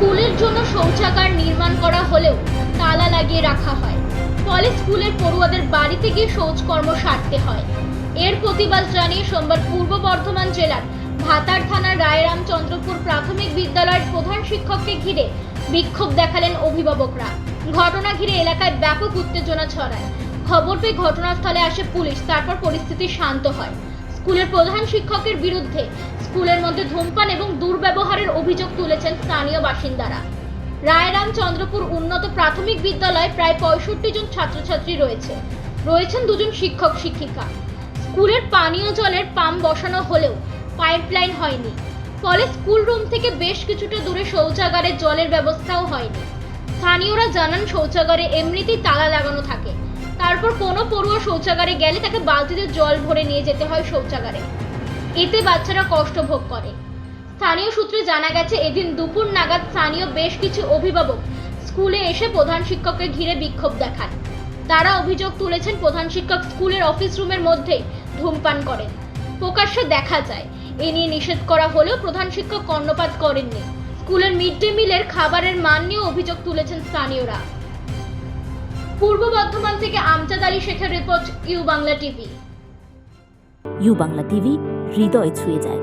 স্কুলের জন্য শৌচাগার নির্মাণ করা হলেও তালা লাগিয়ে রাখা হয়। ফলে স্কুলের পড়ুয়াদের বাড়িতে গিয়ে শৌচকর্ম সারতে হয়। এর প্রতিবাদ জানিয়ে সোমবার পূর্ব বর্ধমান জেলার ভাতার থানার রায়রামচন্দ্রপুর প্রাথমিক বিদ্যালয়ের প্রধান শিক্ষককে ঘিরে বিক্ষোভ দেখালেন অভিভাবকরা। ঘটনা ঘিরে এলাকায় ব্যাপক উত্তেজনা ছড়ায়। খবর পেয়ে ঘটনাস্থলে আসে পুলিশ, তারপর পরিস্থিতি শান্ত হয়। স্কুলের প্রধান শিক্ষকের বিরুদ্ধে স্কুলের মধ্যে ধূমপান এবং দুর্ব্যবহারের অভিযোগ তুলেছেন স্থানীয় বাসিন্দারা। রায়রাম চন্দ্রপুর উন্নত প্রাথমিক বিদ্যালয়ে প্রায় পঁয়ষট্টি জন ছাত্রছাত্রী রয়েছে। রয়েছেন দুজন শিক্ষক, শিক্ষিকা। স্কুলের পানীয় জলের পাম্প বসানো হলেও পাইপলাইন হয়নি। ফলে স্কুল রুম থেকে বেশ কিছুটা দূরে শৌচাগারে জলের ব্যবস্থাও হয়নি। স্থানীয়রা জানান, শৌচাগারে এমনিতেই তালা লাগানো থাকে। তারপর কোনো পড়ুয়া শৌচাগারে গেলে তাকে বালতিতে জল ভরে নিয়ে যেতে হয় শৌচাগারে। এতে বাচ্চারা কষ্ট ভোগ করে। স্থানীয় সূত্রে জানা গেছে, এদিন দুপুর নাগাদ স্থানীয় বেশ কিছু অভিভাবক স্কুলে এসে প্রধান শিক্ষককে ঘিরে বিক্ষোভ দেখান তারা অভিযোগ তুলেছেন, প্রধান শিক্ষক স্কুলের অফিস রুমের মধ্যেই ধূমপান করেন। প্রকাশ্যে দেখা যায়, এ নিয়ে নিষেধ করা হলেও প্রধান শিক্ষক কর্ণপাত করেননি। স্কুলের মিড ডে মিলের খাবারের মান নিয়েও অভিযোগ তুলেছেন স্থানীয়রা। পূর্ব বর্ধমান থেকে আমজাদ আলী শেখের report U Bangla TV. U Bangla TV, হৃদয় ছুঁয়ে যায়।